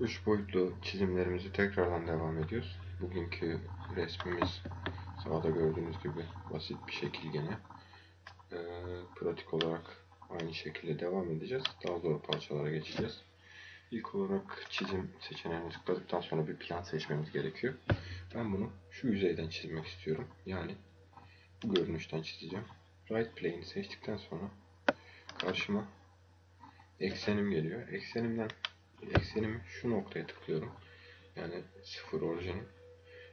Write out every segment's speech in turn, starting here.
Üç boyutlu çizimlerimizi tekrardan devam ediyoruz. Bugünkü resmimiz sağda gördüğünüz gibi basit bir şekil gene. Ee, pratik olarak aynı şekilde devam edeceğiz. Daha zor parçalara geçeceğiz. İlk olarak çizim seçeneğine tıkladıktan sonra bir plan seçmemiz gerekiyor. Ben bunu şu yüzeyden çizmek istiyorum. Yani bu görünüşten çizeceğim. Right plane'i seçtikten sonra karşıma eksenim geliyor. Eksenimden eksenimi şu noktaya tıklıyorum. Yani sıfır orijinin.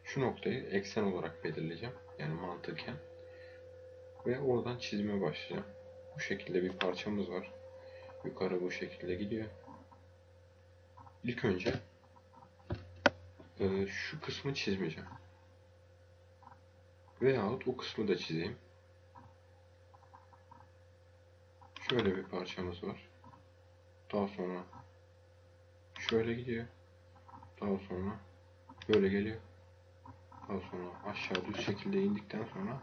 Şu noktayı eksen olarak belirleyeceğim. Yani mantıken. Ve oradan çizime başlayacağım. Bu şekilde bir parçamız var. Yukarı bu şekilde gidiyor. İlk önce e, şu kısmı çizmeyeceğim. Veyahut o kısmı da çizeyim. Şöyle bir parçamız var. Daha sonra şöyle gidiyor. Daha sonra böyle geliyor. Daha sonra aşağı düz şekilde indikten sonra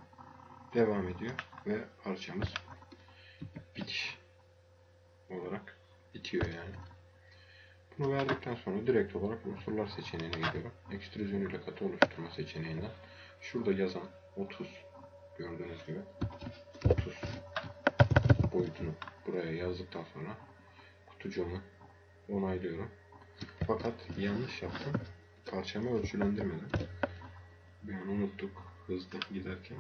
devam ediyor ve parçamız bitiş olarak bitiyor yani. Bunu verdikten sonra direkt olarak unsurlar seçeneğine gidiyorum. Ekstrüzyon ile katı oluşturma seçeneğinden. Şurada yazan 30 gördüğünüz gibi 30 boyutunu buraya yazdıktan sonra kutucuğumu onaylıyorum. Fakat yanlış yaptım. Parçamı ölçülendirmedim. Bir an unuttuk hızlı giderken.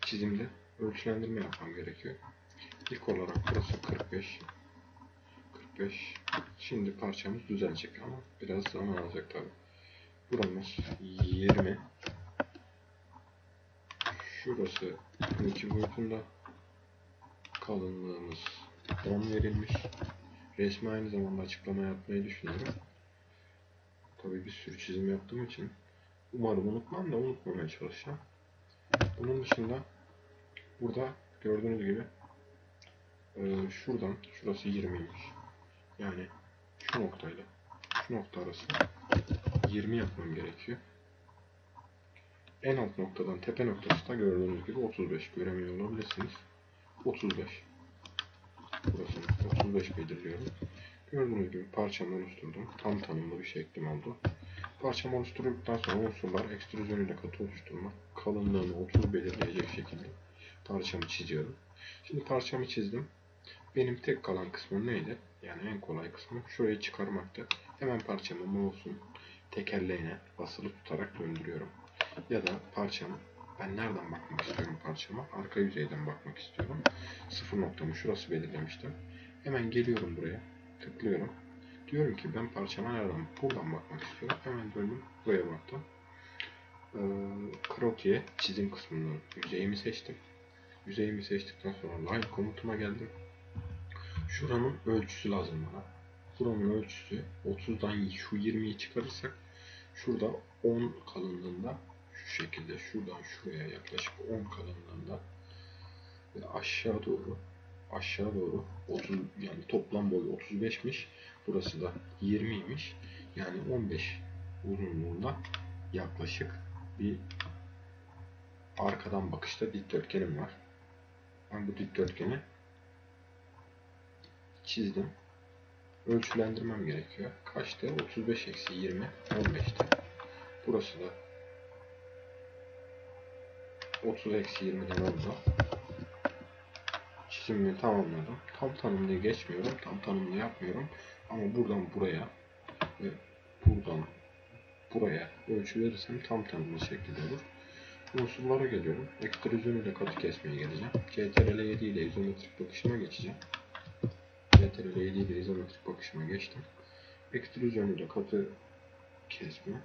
Çizimde ölçülendirme yapmam gerekiyor. İlk olarak burası 45. 45. Şimdi parçamız düzelecek ama biraz zaman alacak tabi. Buramız 20. Şurası 12 boyutunda. Kalınlığımız 10 verilmiş. Resmi aynı zamanda açıklama yapmayı düşünüyorum. Tabii bir sürü çizim yaptığım için umarım unutmam da unutmamaya çalışacağım. Bunun dışında burada gördüğünüz gibi e, şuradan şurası 20'ymiş. Yani şu noktayla şu nokta arası 20 yapmam gerekiyor. En alt noktadan tepe noktası da gördüğünüz gibi 35 göremiyor olabilirsiniz. 35 Burasını 35 belirliyorum. Gördüğünüz gibi parçamı oluşturdum. Tam tanımlı bir şeklim oldu. Parçamı oluşturduktan sonra unsurlar ekstrüzyon ile katı oluşturma. Kalınlığını 30 belirleyecek şekilde parçamı çiziyorum. Şimdi parçamı çizdim. Benim tek kalan kısmım neydi? Yani en kolay kısmı şurayı çıkarmaktı. Hemen parçamı mouse'un tekerleğine basılı tutarak döndürüyorum. Ya da parçamı ben nereden bakmak istiyorum parçama? Arka yüzeyden bakmak istiyorum. Sıfır noktamı şurası belirlemiştim. Hemen geliyorum buraya. Tıklıyorum. Diyorum ki ben parçama nereden? Buradan bakmak istiyorum. Hemen döndüm. Buraya baktım. Ee, krokiye çizim kısmından yüzeyimi seçtim. Yüzeyimi seçtikten sonra line komutuma geldim. Şuranın ölçüsü lazım bana. Buranın ölçüsü 30'dan şu 20'yi çıkarırsak şurada 10 kalınlığında şu şekilde şuradan şuraya yaklaşık 10 kalınlığında ve aşağı doğru aşağı doğru 30 yani toplam boyu 35'miş. Burası da 20'ymiş. Yani 15 uzunluğunda yaklaşık bir arkadan bakışta dikdörtgenim var. Ben bu dikdörtgeni çizdim. Ölçülendirmem gerekiyor. Kaçtı? 35 eksi 20 15'te. Burası da 30 eksi 20'den oldu. Çizimimi tamamladım. Tam tanımlığı geçmiyorum. Tam tanımlı yapmıyorum. Ama buradan buraya ve buradan buraya ölçü verirsem tam tanımlı şekilde olur. Unsurlara geliyorum. Ekstrüzyon ile katı kesmeye geleceğim. CTRL 7 ile izometrik bakışıma geçeceğim. CTRL 7 ile izometrik bakışıma geçtim. Ekstrüzyon ile katı kesme.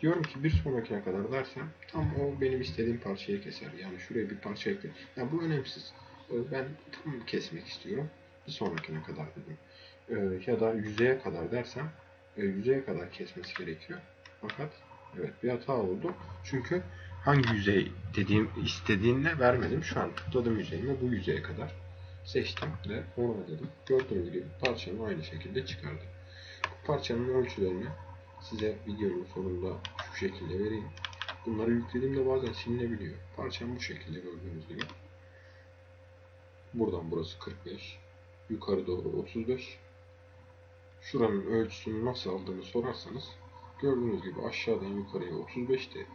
Diyorum ki bir sonrakine kadar dersem tam o benim istediğim parçayı keser. Yani şuraya bir parça ekle. Yani bu önemsiz. Ee, Ben tam kesmek istiyorum. Bir sonrakine kadar dedim. Ee, ya da yüzeye kadar dersem e, yüzeye kadar kesmesi gerekiyor. Fakat evet bir hata oldu. Çünkü hangi yüzey dediğim istediğinde vermedim. Şu an tıkladım yüzeyime bu yüzeye kadar seçtim ve onayladım. Gördüğünüz gibi parçamı aynı şekilde çıkardım. Bu parçanın ölçülerini size videonun sonunda şu şekilde vereyim. Bunları yüklediğimde bazen silinebiliyor. Parçam bu şekilde gördüğünüz gibi. Buradan burası 45. yukarı doğru 35. Şuranın ölçüsünü nasıl aldığını sorarsanız gördüğünüz gibi aşağıdan yukarıya 35'ti.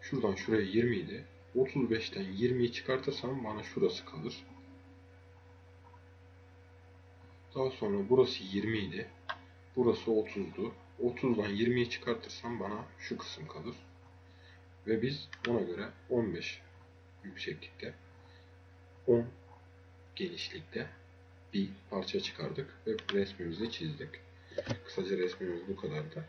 Şuradan şuraya 20 idi. 35'ten 20'yi çıkartırsam bana şurası kalır. Daha sonra burası 20 idi. Burası 30'du. 30'dan 20'yi çıkartırsam bana şu kısım kalır. Ve biz ona göre 15 yükseklikte 10 genişlikte bir parça çıkardık ve resmimizi çizdik. Kısaca resmimiz bu kadardı.